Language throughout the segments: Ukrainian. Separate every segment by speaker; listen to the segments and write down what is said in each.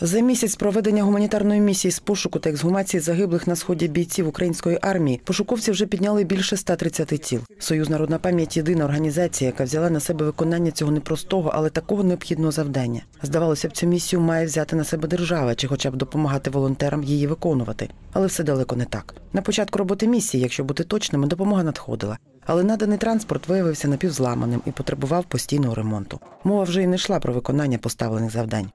Speaker 1: За місяць проведення гуманітарної місії з пошуку та ексгумації загиблих на сході бійців української армії пошуковці вже підняли більше 130 тіл. Союз Народна пам'ять єдина організація, яка взяла на себе виконання цього непростого, але такого необхідного завдання. Здавалося б, цю місію має взяти на себе держава чи хоча б допомагати волонтерам її виконувати. Але все далеко не так. На початку роботи місії, якщо бути точними, допомога надходила. Але наданий транспорт виявився напівзламаним і потребував постійного ремонту. Мова вже й не йшла про виконання поставлених завдань.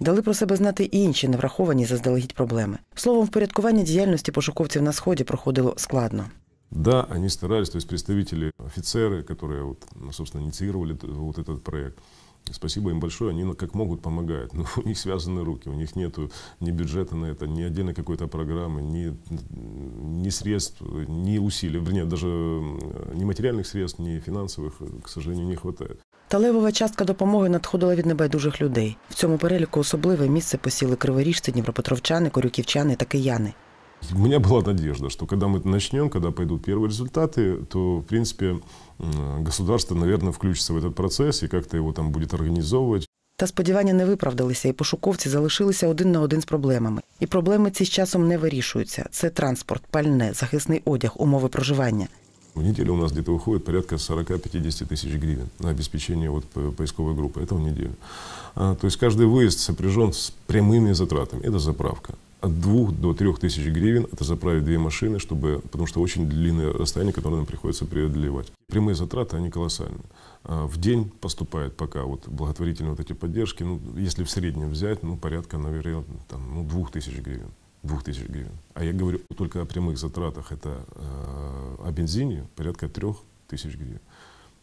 Speaker 1: Дали про себе знати і інші невраховані заздалегідь проблеми. Словом, впорядкування діяльності пошуковців на сході проходило складно.
Speaker 2: Да, они старались, то есть представители, офицеры, которые, вот, ну, собственно, инициировали т- вот этот проект. Спасибо им большое, они ну, как могут помогают. Но у них связаны руки, у них нет ни бюджета на это, ни отдельной какой-то программы, ни, ни средств, ни усилий, вернее, даже м, ни материальных средств, ни финансовых, э, к сожалению, не хватает.
Speaker 1: Та левова частка допомоги надходила від небайдужих людей. В цьому переліку особливе місце посіли криворіжці, дніпропетровчани, корюківчани та кияни.
Speaker 2: У меня была надежда, что когда мы начнем, когда пойдут первые результаты, то, в принципе, м, государство, наверное, включится в этот процесс и как-то его там будет организовывать.
Speaker 1: Та сподівання не виправдалися, і пошуковці залишилися один на один з проблемами. І проблеми ці з часом не вирішуються. Це транспорт, пальне, захисний одяг, умови проживання.
Speaker 2: В неделю у нас где-то уходит порядка 40-50 тысяч гривен на обеспечение вот по- поисковой группы. Это в неделю. А, то есть каждый выезд сопряжен с прямыми затратами. Это заправка. От 2 до 3 тысяч гривен это заправить две машины, чтобы, потому что очень длинное расстояние, которое нам приходится преодолевать. Прямые затраты, они колоссальные. А, В день поступает пока вот благотворительные вот эти поддержки, ну, если в среднем взять, ну, порядка, наверное, там, ну, 2 тысяч гривен. 2 тысяч гривен. А я говорю только о прямых затратах, это э, о бензине порядка 3 тысяч гривен.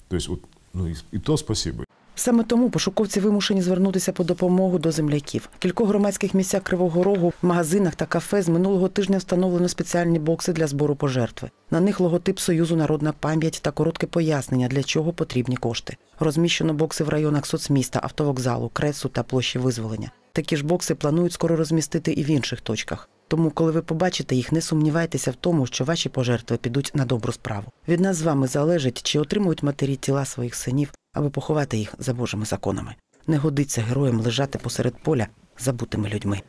Speaker 2: То есть ну и, и то спасибо.
Speaker 1: Саме тому пошуковці вимушені звернутися по допомогу до земляків. В кількох громадських місцях Кривого Рогу, в магазинах та кафе з минулого тижня встановлено спеціальні бокси для збору пожертви. На них логотип Союзу Народна пам'ять та коротке пояснення, для чого потрібні кошти. Розміщено бокси в районах соцміста, автовокзалу, кресу та площі визволення. Такі ж бокси планують скоро розмістити і в інших точках. Тому, коли ви побачите їх, не сумнівайтеся в тому, що ваші пожертви підуть на добру справу. Від нас з вами залежить, чи отримують матері тіла своїх синів, аби поховати їх за Божими законами. Не годиться героям лежати посеред поля забутими людьми.